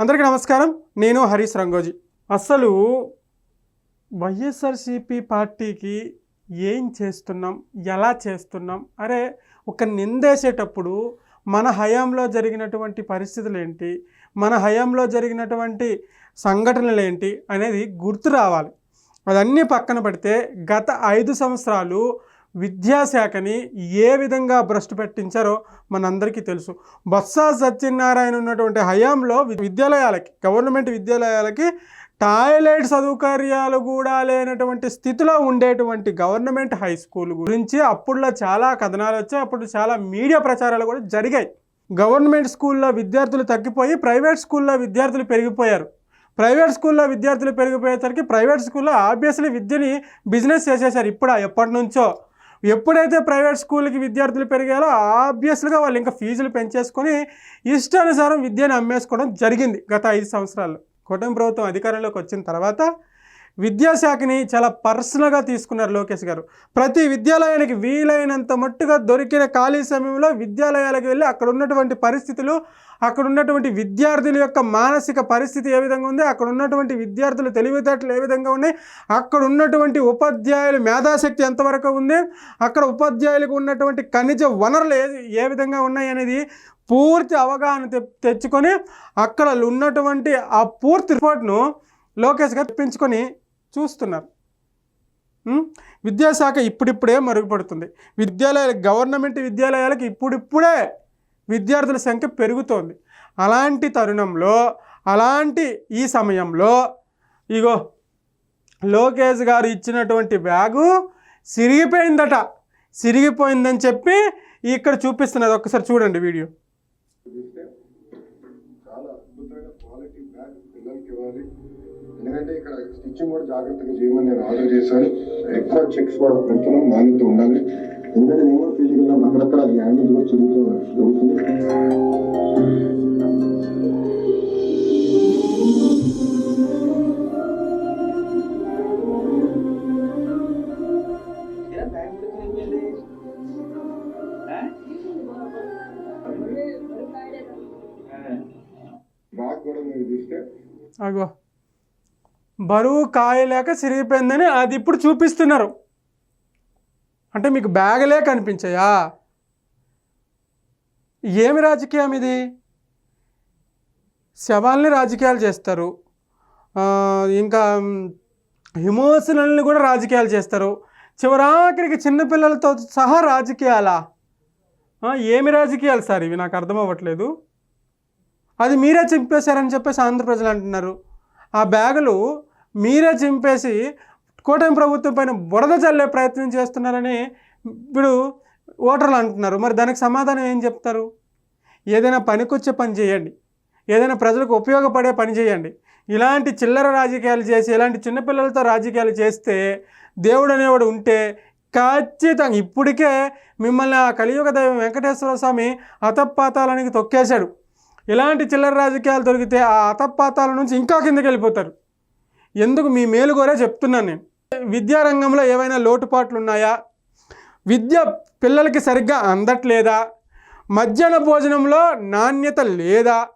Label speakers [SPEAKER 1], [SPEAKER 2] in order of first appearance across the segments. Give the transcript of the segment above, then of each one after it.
[SPEAKER 1] అందరికీ నమస్కారం. నేను హరీష్ రంగోజీ. అసలు వైఎస్ఆర్సిపి పార్టీకి ఏం చేస్తున్నాం? ఎలా చేస్తున్నాం? అరే ఒక నిందేసేటప్పుడు మన హయాంలో జరిగినటువంటి పరిస్థితులు ఏంటి మన హయాంలో జరిగినటువంటి సంఘటనలు ఏంటి అనేది గుర్తు రావాలి. అదన్నీ పక్కన పెడితే గత ఐదు సంవత్సరాలు విద్యాశాఖని ఏ విధంగా భ్రష్టు పెట్టించారో మనందరికీ తెలుసు. బొత్స సత్యనారాయణ ఉన్నటువంటి హయాంలో విద్యాలయాలకి గవర్నమెంట్ విద్యాలయాలకి టాయిలెట్ సదుకర్యాలు కూడా లేనటువంటి స్థితిలో ఉండేటువంటి గవర్నమెంట్ హై స్కూల్ గురించి అప్పుడులో చాలా కథనాలు వచ్చాయి. అప్పుడు చాలా మీడియా ప్రచారాలు కూడా జరిగాయి. గవర్నమెంట్ స్కూల్లో విద్యార్థులు తగ్గిపోయి ప్రైవేట్ స్కూల్లో విద్యార్థులు పెరిగిపోయారు. ప్రైవేట్ స్కూల్లో విద్యార్థులు పెరిగిపోయేసరికి ప్రైవేట్ స్కూల్లో ఆబ్వియస్లీ విద్యని బిజినెస్ చేసేసారు. ఇప్పుడు ఎప్పటి నుంచో ఎప్పుడైతే ప్రైవేట్ స్కూల్కి విద్యార్థులు పెరిగారో ఆబ్వియస్గా వాళ్ళు ఇంకా ఫీజులు పెంచేసుకొని ఇష్టానుసారం విద్యను అమ్మేసుకోవడం జరిగింది గత ఐదు సంవత్సరాల్లో. కూటమి ప్రభుత్వం అధికారంలోకి వచ్చిన తర్వాత విద్యాశాఖని చాలా పర్సనల్గా తీసుకున్నారు లోకేష్ గారు. ప్రతి విద్యాలయానికి వీలైనంత మట్టుగా దొరికిన ఖాళీ సమయంలో విద్యాలయాలకు వెళ్ళి అక్కడ ఉన్నటువంటి పరిస్థితులు అక్కడ ఉన్నటువంటి విద్యార్థుల యొక్క మానసిక పరిస్థితి ఏ విధంగా ఉంది అక్కడ ఉన్నటువంటి విద్యార్థుల తెలివితేటలు ఏ విధంగా ఉన్నాయి అక్కడ ఉన్నటువంటి ఉపాధ్యాయుల మేధాశక్తి ఎంతవరకు ఉంది అక్కడ ఉపాధ్యాయులకు ఉన్నటువంటి ఖనిజ వనరులు ఏ ఏ విధంగా ఉన్నాయి అనేది పూర్తి అవగాహన తె తెచ్చుకొని అక్కడ ఉన్నటువంటి ఆ పూర్తి రిపోర్ట్ను లోకేష్ గారు తెప్పించుకొని చూస్తున్నారు. విద్యాశాఖ ఇప్పుడిప్పుడే మరుగుపడుతుంది. విద్యాలయాలకు గవర్నమెంట్ విద్యాలయాలకు ఇప్పుడిప్పుడే విద్యార్థుల సంఖ్య పెరుగుతోంది. అలాంటి తరుణంలో అలాంటి ఈ సమయంలో ఇగో లోకేష్ గారు ఇచ్చినటువంటి బ్యాగు సిరిగిపోయిందట. సిరిగిపోయిందని చెప్పి ఇక్కడ చూపిస్తున్నది. ఒక్కసారి చూడండి వీడియో
[SPEAKER 2] చూస్తే చాలా అద్భుతమైన క్వాలిటీ బ్యాగ్ పిల్లలకి ఇవ్వాలి ఎందుకంటే ఇక్కడ స్టిచ్చింగ్ కూడా జాగ్రత్తగా చేయమని నేను ఆర్డర్ చేశాను. ఎక్కువ చెక్స్ కూడా పెడుతున్నాం నాణ్యత ఉండాలి. ఎందుకంటే నేను కూడా ఫీల్డ్కి అక్కడక్కడ ల్యాంగ్వేజ్ కూడా చదువుతూ జరుగుతుంది.
[SPEAKER 3] బ్యాగ్
[SPEAKER 2] కూడా మీరు చూస్తే
[SPEAKER 1] అగో బరువు కాయలేక సిరిగిపోయిందని అది ఇప్పుడు చూపిస్తున్నారు. అంటే మీకు బ్యాగలే కనిపించాయా? ఏమి రాజకీయం ఇది? శవాల్ని రాజకీయాలు చేస్తారు. ఇంకా హిమోషనల్ని కూడా రాజకీయాలు చేస్తారు. చివరాఖరికి చిన్నపిల్లలతో సహా రాజకీయాలా? ఏమి రాజకీయాలు సార్ ఇవి? నాకు అర్థం అవ్వట్లేదు. అది మీరే చెప్పేశారని చెప్పేసి ఆంధ్ర ప్రజలు అంటున్నారు. ఆ బ్యాగులు మీరే చింపేసి కూటమి ప్రభుత్వం పైన బురద చల్లే ప్రయత్నం చేస్తున్నారని ఇప్పుడు ఓటర్లు అంటున్నారు. మరి దానికి సమాధానం ఏం చెప్తారు? ఏదైనా పనికొచ్చే పని చేయండి. ఏదైనా ప్రజలకు ఉపయోగపడే పని చేయండి. ఇలాంటి చిల్లర రాజకీయాలు చేసి ఇలాంటి చిన్నపిల్లలతో రాజకీయాలు చేస్తే దేవుడు అనేవాడు ఉంటే ఖచ్చితంగా ఇప్పటికే మిమ్మల్ని ఆ కలియుగ దైవం వెంకటేశ్వర స్వామి అతపాతాలనికి తొక్కేశాడు. ఇలాంటి చిల్లర రాజకీయాలు దొరికితే ఆ అతపాతాల నుంచి ఇంకా కిందకి వెళ్ళిపోతారు. ఎందుకు మీ మేలుగోరే చెప్తున్నాను నేను. విద్యారంగంలో ఏవైనా లోటుపాట్లు ఉన్నాయా? విద్య పిల్లలకి సరిగ్గా అందట్లేదా? మధ్యాహ్న భోజనంలో నాణ్యత లేదా?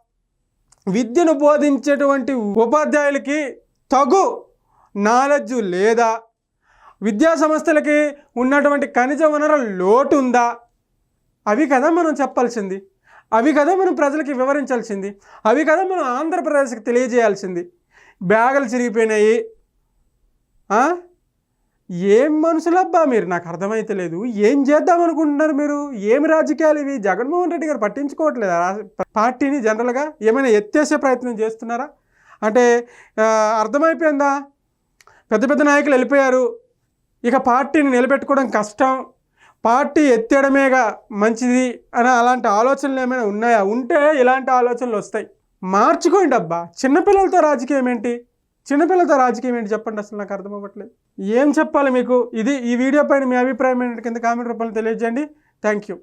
[SPEAKER 1] విద్యను బోధించేటువంటి ఉపాధ్యాయులకి తగు నాలెడ్జ్ లేదా? విద్యా సంస్థలకి ఉన్నటువంటి ఖనిజ వనరుల లోటు ఉందా? అవి కదా మనం చెప్పాల్సింది. అవి కదా మనం ప్రజలకి వివరించాల్సింది. అవి కదా మనం ఆంధ్రప్రదేశ్కి తెలియజేయాల్సింది. బ్యాగులు చిరిగిపోయినాయి. ఏం మనుషులబ్బా మీరు? నాకు అర్థమైతే లేదు. ఏం చేద్దాం అనుకుంటున్నారు మీరు? ఏమి రాజకీయాలు ఇవి? జగన్మోహన్ రెడ్డి గారు పట్టించుకోవట్లేదా? పార్టీని జనరల్గా ఏమైనా ఎత్తేసే ప్రయత్నం చేస్తున్నారా? అంటే అర్థమైపోయిందా? పెద్ద పెద్ద నాయకులు వెళ్ళిపోయారు. ఇక పార్టీని నిలబెట్టుకోవడం కష్టం. పార్టీ ఎత్తేయడమేగా మంచిది అని అలాంటి ఆలోచనలు ఏమైనా ఉన్నాయా? ఉంటే ఇలాంటి ఆలోచనలు వస్తాయి. మార్చుకోండి అబ్బా. చిన్నపిల్లలతో రాజకీయం ఏంటి? చిన్నపిల్లలతో రాజకీయం ఏంటి చెప్పండి అసలు నాకు అర్థం అవ్వట్లేదు. ఏం చెప్పాలి మీకు? ఇది ఈ వీడియో పైన మీ అభిప్రాయం ఏంటి? కింద కామెంట్ రూపంలో తెలియజేయండి. Thank you.